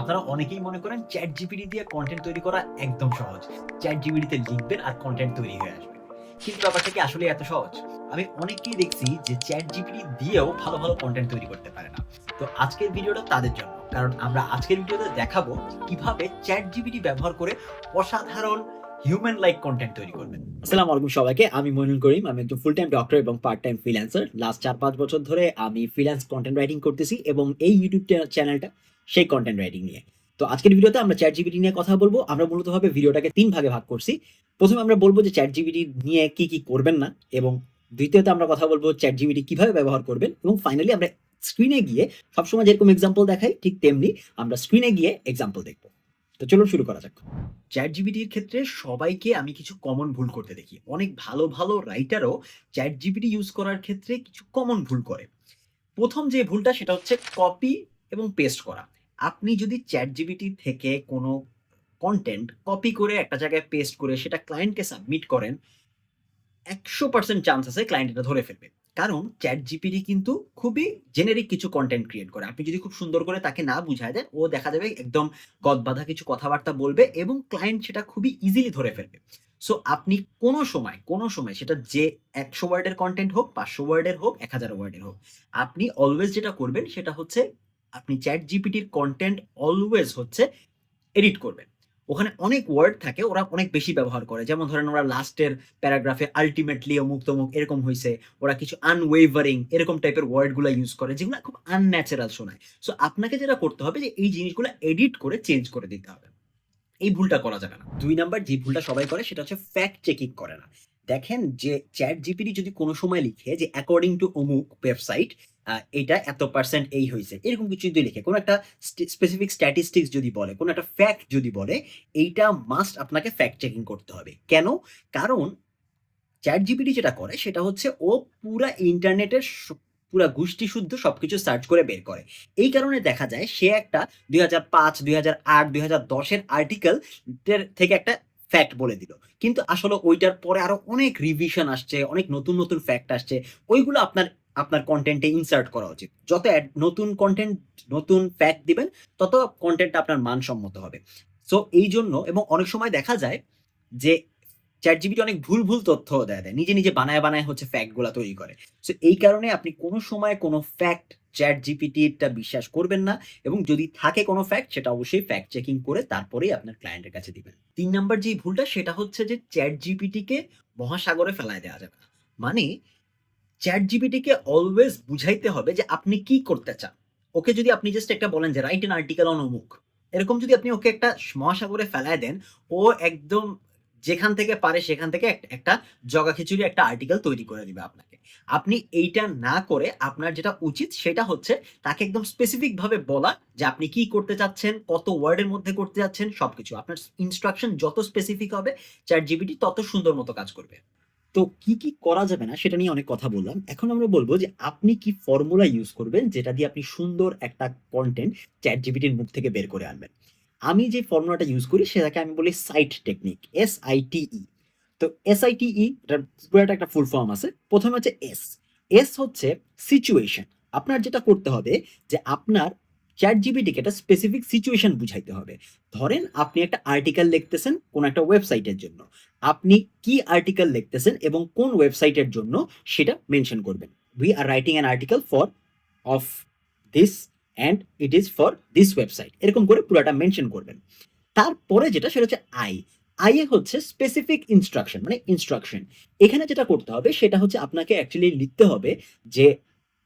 আপনারা অনেকেই মনে করেন চ্যাট জিপিটি দিয়ে কন্টেন্ট তৈরি করা একদম সহজ। চ্যাট জিপিটিতে লিখবেন আর কন্টেন্ট তৈরি হয়ে আসবে। কিন্তু ব্যাপারটা কি আসলে এত সহজ? আমি অনেককেই দেখছি যে চ্যাট জিপিটি দিয়েও ভালো ভালো কন্টেন্ট তৈরি করতে পারে না। তো আজকের ভিডিওটা তাদের জন্য। কারণ আমরা আজকের ভিডিওতে দেখাবো কীভাবে চ্যাট জিপিটি ব্যবহার করে অসাধারণ হিউম্যান লাইক কন্টেন্ট তৈরি করবেন। আসসালামু আলাইকুম সবাইকে। আমি মইনুল করিম। আমি একজন ফুল টাইম ডক্টর এবং পার্ট টাইম ফ্রিল্যান্সার লাস্ট চার পাঁচ বছর ধরে আমি ফ্রিল্যান্স কন্টেন্ট রাইটিং করতেছি এবং এই ইউটিউব চ্যানেলটা সেই কন্টেন্ট রাইটিং নিয়ে। তো আজকের ভিডিওতে আমরা চ্যাট জিবিটি নিয়ে কথা বলব। আমরা মূলতভাবে ভিডিওটাকে তিন ভাগে ভাগ করছি। প্রথমে আমরা বলব যে চ্যাট জিবিটি নিয়ে কি কি করবেন না এবং দ্বিতীয়তে আমরা কথা বলব চ্যাট জিবিটি কীভাবে ব্যবহার করবেন এবং ফাইনালি আমরা স্ক্রিনে গিয়ে সবসময় যেরকম এক্সাম্পল দেখাই, ঠিক তেমনি আমরা স্ক্রিনে গিয়ে এক্সাম্পল দেখব। তো চলুন শুরু করা যাক। চ্যাট জিবিটির ক্ষেত্রে সবাইকে আমি কিছু কমন ভুল করতে দেখি। অনেক ভালো ভালো রাইটারও চ্যাট জিবিটি ইউজ করার ক্ষেত্রে কিছু কমন ভুল করে। প্রথম যে ভুলটা সেটা হচ্ছে কপি এবং পেস্ট করা। আপনি যদি চ্যাট জিবিটি থেকে কোনো কন্টেন্ট কপি করে একটা জায়গায় পেস্ট করে সেটা ক্লায়েন্টকে সাবমিট করেন, একশো পার্সেন্ট চান্স আছে ক্লায়েন্ট এটা ধরে ফেলবে। কারণ চ্যাট জিপিটি কিন্তু খুবই জেনেরিক কিছু কন্টেন্ট ক্রিয়েট করে। আপনি যদি খুব সুন্দর করে তাকে না বুঝায় দেন, ও দেখা যাবে একদম গদবাধা কিছু কথাবার্তা বলবে এবং ক্লায়েন্ট সেটা খুবই ইজিলি ধরে ফেলবে। সো আপনি কোনো সময় কোনো সময় সেটা যে একশো ওয়ার্ডের কন্টেন্ট হোক, পাঁচশো ওয়ার্ডের হোক, এক হাজার ওয়ার্ডের হোক, আপনি অলওয়েজ যেটা করবেন সেটা হচ্ছে আপনি চ্যাট জিপিটির কন্টেন্ট অলওয়েজ হচ্ছে এডিট করবেন। ওখানে অনেক ওয়ার্ড থাকে, ওরা অনেক বেশি ব্যবহার করে। যেমন ধরেন ওরা লাস্টের প্যারাগ্রাফে আলটিমেটলি অমুক তমুক এরকম হয়েছে ওরা কিছু আনওয়েভারিং এরকম টাইপের ওয়ার্ডগুলো ইউজ করে, যেগুলো খুব আনন্যাচারাল শোনায়। সো আপনাকে যেটা করতে হবে যে, এই জিনিসগুলো এডিট করে চেঞ্জ করে দিতে হবে। এই ভুলটা করা যাবে না। দুই নাম্বার যে ভুলটা সবাই করে, সেটা হচ্ছে ফ্যাক্ট চেকিং করে না। দেখেন যে চ্যাট জিপিটি যদি কোনো সময় লিখে যে অ্যাকর্ডিং টু অমুক ওয়েবসাইট এটা এত পার্সেন্ট এই হয়েছে। এরকম কিছু যদি লিখে, কোনো একটা স্পেসিফিক স্ট্যাটিস্টিক্স যদি বলে, কোনো একটা ফ্যাক্ট যদি বলে, এইটা মাস্ট আপনাকে ফ্যাক্ট চেকিং করতে হবে। কেন? কারণ চ্যাট জিপিটি যেটা করে, সেটা হচ্ছে ও পুরা ইন্টারনেটের পুরা গোষ্ঠী শুদ্ধ সবকিছু সার্চ করে বের করে। এই কারণে দেখা যায়, সে একটা দুই হাজার পাঁচ, দুই হাজার আট, দুই হাজার দশের আর্টিকেল থেকে একটা ফ্যাক্ট বলে দিল। কিন্তু আসলে ওইটার পরে আরও অনেক রিভিশন আসছে, অনেক নতুন নতুন ফ্যাক্ট আসছে। ওইগুলো আপনার আপনার কন্টেন্টে ইনসার্ট করা উচিত। যত নতুন কন্টেন্ট নতুন ফ্যাক্ট দিবেন, তত কন্টেন্টটা আপনার মানসম্মত হবে। সো এই জন্য এবং অনেক সময় দেখা যায় যে চ্যাট জিবিটি অনেক ভুল ভুল তথ্য দেয় দেয়। নিজে নিজে বানায় বানায় হচ্ছে ফ্যাক্টগুলো তৈরি করে। সো এই কারণে আপনি কোনো সময় কোনো ফ্যাক্ট চ্যাট জিপিটিটা বিশ্বাস করবেন না এবং যদি থাকে কোনো ফ্যাক্ট সেটা অবশ্যই ফ্যাক্ট চেকিং করে তারপরেই আপনার ক্লায়েন্টের কাছে দিবেন। তিন নাম্বার যে ভুলটা, সেটা হচ্ছে যে চ্যাট জিপিটিকে মহাসাগরে ফেলায় দেওয়া যাবে মানে চ্যাট জিপিটিকে অলওয়েজ বুঝাইতে হবে যে আপনি কি করতে চান। ওকে যদি আপনি জাস্ট একটা বলেন যে রাইট এন আর্টিকেল অন অমুক এরকম যদি আপনি ওকে একটা মহাসাগরে ফেলায় দেন, ও একদম যেখান থেকে পারে সেখান থেকে একটা জগা খিচুড়ি, একটা আর্টিকেল তৈরি করে দিবে আপনাকে। আপনি এইটা না করে আপনার যেটা উচিত সেটা হচ্ছে তাকে একদম স্পেসিফিক ভাবে বলা যে আপনি কি করতে চাচ্ছেন, কত ওয়ার্ডের মধ্যে করতে যাচ্ছেন সবকিছু। আপনার ইনস্ট্রাকশন যত স্পেসিফিক হবে চ্যাট জিবিটি তত সুন্দর মতো কাজ করবে। তো কি কি করা যাবে না সেটা নিয়ে অনেক কথা বললাম। এখন আমরা বলব যে আপনি কি ফর্মুলা ইউজ করবেন যেটা দিয়ে আপনি সুন্দর একটা কন্টেন্ট চ্যাট জিবিটির মুখ থেকে বের করে আনবেন। আমি যে ফর্মুলাটা ইউজ করি সেটাকে আমি বলি site technique S I T E তো এস আই টি ই এটার পুরোটা একটা ফুল ফর্ম আছে। প্রথমে হচ্ছে এস এস হচ্ছে সিচুয়েশন আপনার যেটা করতে হবে যে আপনার চ্যাট জিবিটিকে একটা স্পেসিফিক সিচুয়েশন বুঝাইতে হবে। ধরেন আপনি একটা আর্টিকেল লিখতেছেন কোন একটা ওয়েবসাইটের জন্য। আপনি কি আর্টিকেল লিখতেছেন এবং কোন ওয়েবসাইটের জন্য সেটা মেনশন করবেন। We are writing an article for of this and it is for this website এরকম করে পুরোটা মেনশন করবেন। তারপরে যেটা, সেটা হচ্ছে আই আই এ হচ্ছে স্পেসিফিক ইনস্ট্রাকশন মানে ইনস্ট্রাকশন এখানে যেটা করতে হবে, সেটা হচ্ছে আপনাকে অ্যাকচুয়ালি লিখতে হবে যে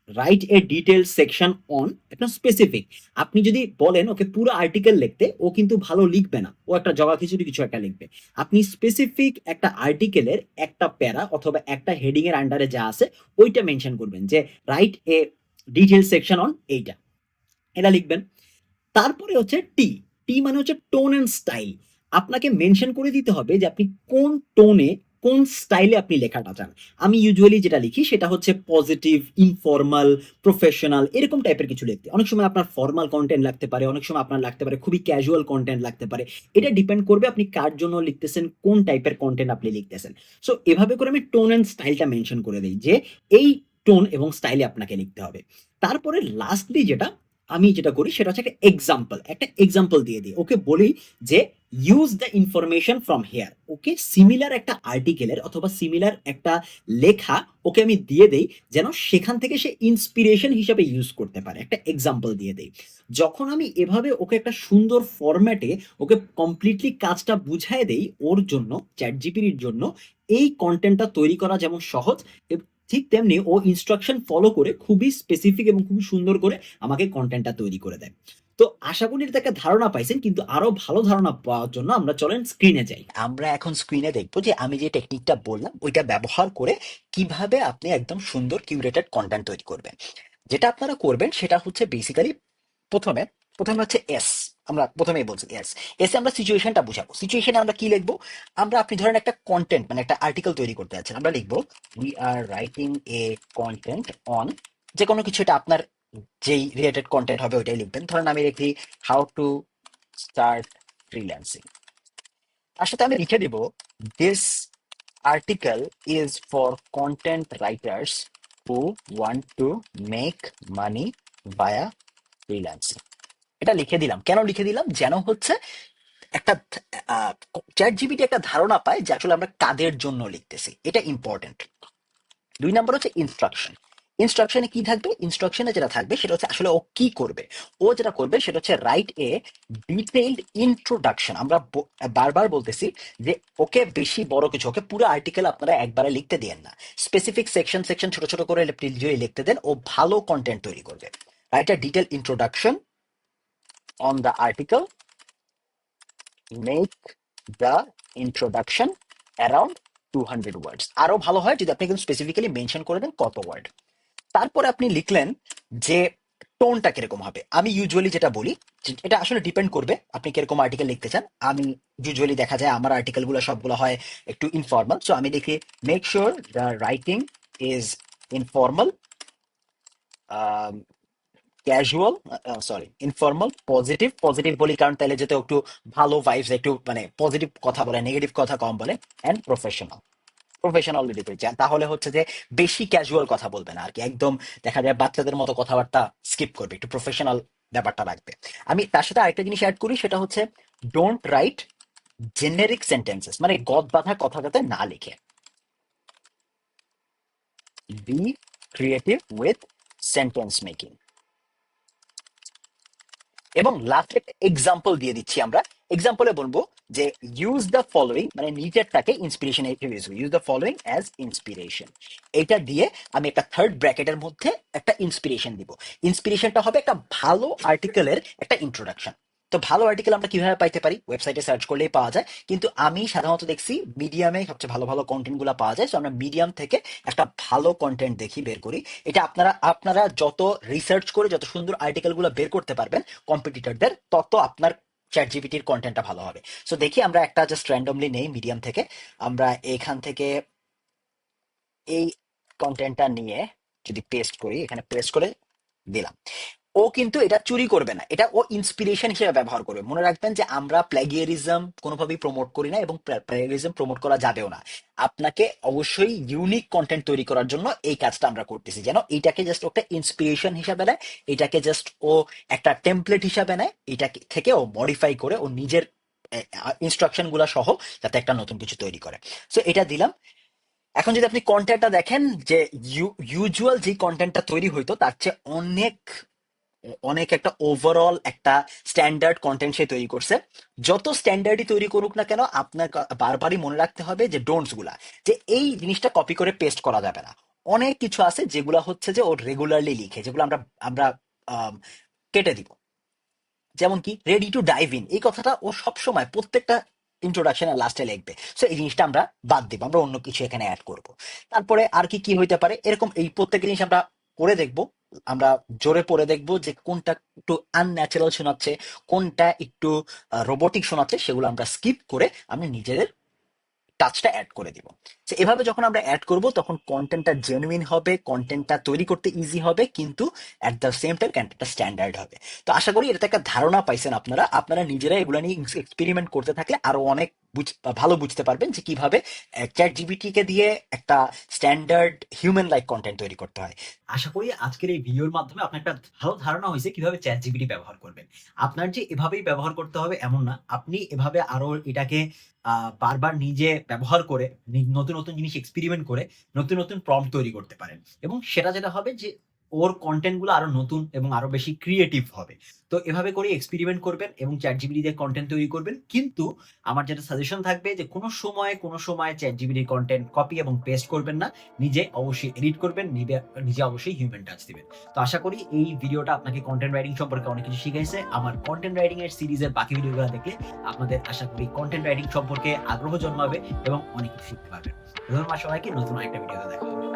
write a detail section on একটা স্পেসিফিক আপনি যদি বলেন, ওকে পুরো আর্টিকেল লিখতে, ও কিন্তু ভালো লিখবে না। ও একটা জগা খিচুড়ি কিছু একটা লিখবে। আপনি স্পেসিফিক একটা আর্টিকেলের একটা প্যারা অথবা একটা হেডিং এর আন্ডারে যা আছে, ওইটা মেনশন করবেন যে write a detail section on এইটা। এটা লিখবেন। তারপরে হচ্ছে টি টি মানে হচ্ছে টোন অ্যান্ড স্টাইল আপনাকে মেনশন করে দিতে হবে যে, আপনি কোন টোনে কোন স্টাইলে আপনি লেখাটা চান। আমি ইউজুয়ালি যেটা লিখি সেটা হচ্ছে পজিটিভ ইনফর্মাল প্রফেশনাল এরকম টাইপের কিছু লিখতে। অনেক সময় আপনার ফর্মাল কন্টেন্ট লাগতে পারে, অনেক সময় আপনার লাগতে পারে খুবই ক্যাজুয়াল কন্টেন্ট লাগতে পারে। এটা ডিপেন্ড করবে আপনি কার জন্য লিখতেছেন, কোন টাইপের কন্টেন্ট আপনি লিখতেছেন। সো এভাবে করে আমি টোন অ্যান্ড স্টাইলটা মেনশন করে দিই যে এই টোন এবং স্টাইলে আপনাকে লিখতে হবে। তারপরে লাস্টলি যেটা আমি যেটা করি সেটা হচ্ছে একটা এক্সাম্পল একটা এক্সাম্পল দিয়ে দিই। ওকে বলি যে use the information from here okay similar একটা আর্টিকেলের অথবা সিমিলার একটা লেখা, ওকে আমি দিয়ে দেই যেন সেখান থেকে সে ইন্সপিরেশন হিসাবে ইউজ করতে পারে। একটা এক্সাম্পল দিয়ে দেই। যখন আমি এভাবে ওকে একটা সুন্দর ফরম্যাটে ওকে কমপ্লিটলি কাজটা বুঝায় দেই, ওর জন্য চ্যাট জিপির জন্য, এই কন্টেন্টটা তৈরি করা যেমন সহজ ঠিক তেমনি ও ইনস্ট্রাকশন ফলো করে খুবই স্পেসিফিক এবং খুবই সুন্দর করে আমাকে কন্টেন্টটা তৈরি করে দেয়। তো আশা করি এটা একটা ধারণা পাইছেন, কিন্তু আরও ভালো ধারণা পাওয়ার জন্য আমরা চলেন স্ক্রিনে যাই। আমরা এখন স্ক্রিনে দেখব যে আমি যে টেকনিকটা বললাম, ওইটা ব্যবহার করে কীভাবে আপনি একদম সুন্দর কিউরেটেড কন্টেন্ট তৈরি করবেন। যেটা আপনারা করবেন সেটা হচ্ছে বেসিক্যালি প্রথমে প্রথমে হচ্ছে এস আমরা প্রথমেই বলছি এস এসে আমরা সিচুয়েশনটা বুঝাবো। সিচুয়েশনে আমরা কি লিখব? আমরা আপনি ধরেন একটা কন্টেন্ট মানে একটা আর্টিকেল তৈরি করতে যাচ্ছেন, আমরা লিখব we are writing a content on যে কোনো কিছু এটা আপনার যেই রিলেটেড কন্টেন্ট হবে ওইটাই লিখবেন। ধরেন আমি লিখি হাউ টু স্টার্ট ফ্রিল্যান্সিং তার সাথে আমি লিখে দিব this article is for content writers who want to make money via freelancing এটা লিখে দিলাম। কেন লিখে দিলাম? যেন হচ্ছে একটা চ্যাট জিবিটি একটা ধারণা পায় যে আসলে আমরা কাদের জন্য লিখতেছি। এটা ইম্পর্টেন্ট দুই নম্বর হচ্ছে ইনস্ট্রাকশন ইনস্ট্রাকশনে কি থাকবে? ইনস্ট্রাকশনে যেটা থাকবে সেটা হচ্ছে আসলে ও কি করবে? ও যেটা করবে সেটা হচ্ছে রাইট এ ডিটেইলড ইন্ট্রোডাকশন আমরা বারবার বলতেছি যে ওকে বেশি বড় কিছু, ওকে পুরো আর্টিকেল আপনারা একবারে লিখতে দেন না। স্পেসিফিক সেকশন সেকশন ছোট ছোট করে লিখতে দেন, ও ভালো কন্টেন্ট তৈরি করবে। Write a detail introduction on the article make the introduction around two hundred words আরও ভালো হয় যদি আপনি কিন্তু স্পেসিফিক্যালি মেনশন করে দেন কত ওয়ার্ড তারপরে আপনি লিখলেন যে টোনটা কীরকম হবে। আমি ইউজুয়ালি যেটা বলি, এটা আসলে ডিপেন্ড করবে আপনি কীরকম আর্টিকেল লিখতে চান। আমি ইউজুয়ালি দেখা যায় আমার আর্টিকেলগুলো সবগুলো হয় একটু ইনফর্মাল সো আমি লিখি make sure the writing is informal casual sorry informal positive positive বলি কারণ তাহলে যেতে একটু ভালো ভাইবস একটু মানে পজিটিভ কথা বলে নেগেটিভ কথা কম বলে অ্যান্ড প্রফেশনাল প্রফেশনাল দিতে চান তাহলে হচ্ছে যে বেশি ক্যাজুয়াল কথা বলবে না আর কি। একদম দেখা যায় বাচ্চাদের মতো কথাবার্তা স্কিপ করবে, একটু প্রফেশনাল ব্যাপারটা রাখবে আমি তার সাথে আরেকটা জিনিস অ্যাড করি, সেটা হচ্ছে ডোন্ট রাইট জেনেরিক সেন্টেন্সেস মানে গদ বাঁধা কথা যাতে না লিখে। Be creative with sentence making এবং লাস্ট একটা এক্সাম্পল দিয়ে দিচ্ছি আমরা। এক্সাম্পলে বলব যে ইউজ দ্য ফলোয়িং মানে নিচেরটাকে inspiration use the following as inspiration এটা দিয়ে আমি একটা থার্ড ব্র্যাকেটের মধ্যে একটা ইন্সপিরেশন দিব। ইন্সপিরেশনটা হবে একটা ভালো আর্টিকেলের একটা ইন্ট্রোডাকশন তো ভালো আর্টিকেল আমরা কীভাবে পাইতে পারি? ওয়েবসাইটে সার্চ করলেই পাওয়া যায়। কিন্তু আমি সাধারণত দেখছি মিডিয়ামে সবচেয়ে ভালো ভালো কন্টেন্টগুলো পাওয়া যায়। তো আমরা মিডিয়াম থেকে একটা ভালো কন্টেন্ট দেখি, বের করি। এটা আপনারা আপনারা যত রিসার্চ করে যত সুন্দর আর্টিকেলগুলো বের করতে পারবেন কম্পিটিটরদের তত আপনার চ্যাট জিপিটির কন্টেন্টটা ভালো হবে। সো দেখি আমরা একটা জাস্ট র্যান্ডমলি নেই মিডিয়াম থেকে। আমরা এখান থেকে এই কন্টেন্টটা নিয়ে যদি পেস্ট করি, এখানে পেস্ট করে দিলাম। ও কিন্তু এটা চুরি করবে না। এটা ও ইন্সপিরেশন হিসেবে ব্যবহার করবে। মনে রাখবেন যে আমরা প্ল্যাগিয়ারিজম কোনোভাবেই প্রমোট করি না এবং প্ল্যাগিয়ারিজম প্রমোট করা যাবেও না। আপনাকে অবশ্যই ইউনিক কন্টেন্ট তৈরি করার জন্য এই কাজটা আমরা করতেছি। যেন এটাকে জাস্ট একটা ইন্সপিরেশন হিসাবে নেয়, এটাকে জাস্ট ও একটা টেমপ্লেট হিসাবে নেয় এটাকে থেকে ও মডিফাই করে ও নিজের ইনস্ট্রাকশনগুলা সহ যাতে একটা নতুন কিছু তৈরি করে। সো এটা দিলাম। এখন যদি আপনি কন্টেন্টটা দেখেন যে ইউজুয়াল যে কন্টেন্টটা তৈরি হইতো, তার চেয়ে অনেক অনেক একটা ওভারঅল একটা স্ট্যান্ডার্ড কন্টেন্ট সে তৈরি করছে। যত স্ট্যান্ডার্ডই তৈরি করুক না কেন আপনার বারবারই মনে রাখতে হবে যে ডোন্টসগুলা যে এই জিনিসটা কপি করে পেস্ট করা যাবে না। অনেক কিছু আছে যেগুলো হচ্ছে যে ও রেগুলারলি লিখে যেগুলো আমরা আমরা আম, কেটে দিব। যেমন কি রেডি টু ডাইভ ইন এই কথাটা ও সবসময় প্রত্যেকটা ইন্ট্রোডাকশনের লাস্টে লিখবে। সো এই জিনিসটা আমরা বাদ দিব আমরা অন্য কিছু এখানে অ্যাড করব। তারপরে আর কি কি হইতে পারে এরকম এই প্রত্যেক জিনিস আমরা করে দেখব। আমরা জোরে পড়ে দেখব যে কোনটা একটু আনন্যাচারাল শোনাচ্ছে, কোনটা একটু রোবোটিক শোনাচ্ছে, সেগুলো আমরা স্কিপ করে আমরা নিজেদের টাচটা অ্যাড করে দিব। এভাবে যখন আমরা অ্যাড করব, তখন কন্টেন্টটা জেনুইন হবে কন্টেন্টটা তৈরি করতে ইজি হবে, কিন্তু অ্যাট দ্য সেম টাইম কন্টেন্টটা স্ট্যান্ডার্ড হবে। তো আশা করি এটাতে একটা ধারণা পাইছেন আপনারা। আপনারা নিজেরা এগুলো নিয়ে এক্সপেরিমেন্ট করতে থাকলে আরও অনেক ভালো বুঝতে পারবেন যে কীভাবে চ্যাট জিবিটি কে দিয়ে একটা স্ট্যান্ডার্ড হিউম্যান লাইক কন্টেন্ট তৈরি করতে হয়। আশা করি আজকের এই ভিডিওর মাধ্যমে আপনার একটা ভালো ধারণা হয়েছে কীভাবে চ্যাট জিপিটি ব্যবহার করবেন। আপনার যে এভাবেই ব্যবহার করতে হবে এমন না, আপনি এভাবে আরও এটাকে বারবার নিজে ব্যবহার করে নতুন নতুন জিনিস এক্সপেরিমেন্ট করে, নতুন নতুন প্রম্পট তৈরি করতে পারেন। এবং সেটা যেটা হবে যে ওর কন্টেন্টগুলো আরও নতুন এবং আরও বেশি ক্রিয়েটিভ হবে। তো এভাবে করে এক্সপেরিমেন্ট করবেন এবং চ্যাট জিবিটি দিয়ে কন্টেন্ট তৈরি করবেন। কিন্তু আমার যেটা সাজেশন থাকবে যে কোনো সময় কোনো সময় চ্যাট জিবিটির কন্টেন্ট কপি এবং পেস্ট করবেন না, নিজে অবশ্যই এডিট করবেন, নিজে অবশ্যই হিউম্যান টাচ দিবেন। তো আশা করি এই ভিডিওটা আপনাকে কন্টেন্ট রাইটিং সম্পর্কে অনেক কিছু শিখাইছে। আমার কন্টেন্ট রাইটিং এর সিরিজের বাকি ভিডিওগুলো দেখলে আপনাদের আশা করি কন্টেন্ট রাইটিং সম্পর্কে আগ্রহ জন্মাবে এবং অনেক কিছু শিখতে পারবেন। ধন্যবাদ সবাইকে, নতুন একটা ভিডিওতে দেখা হবে।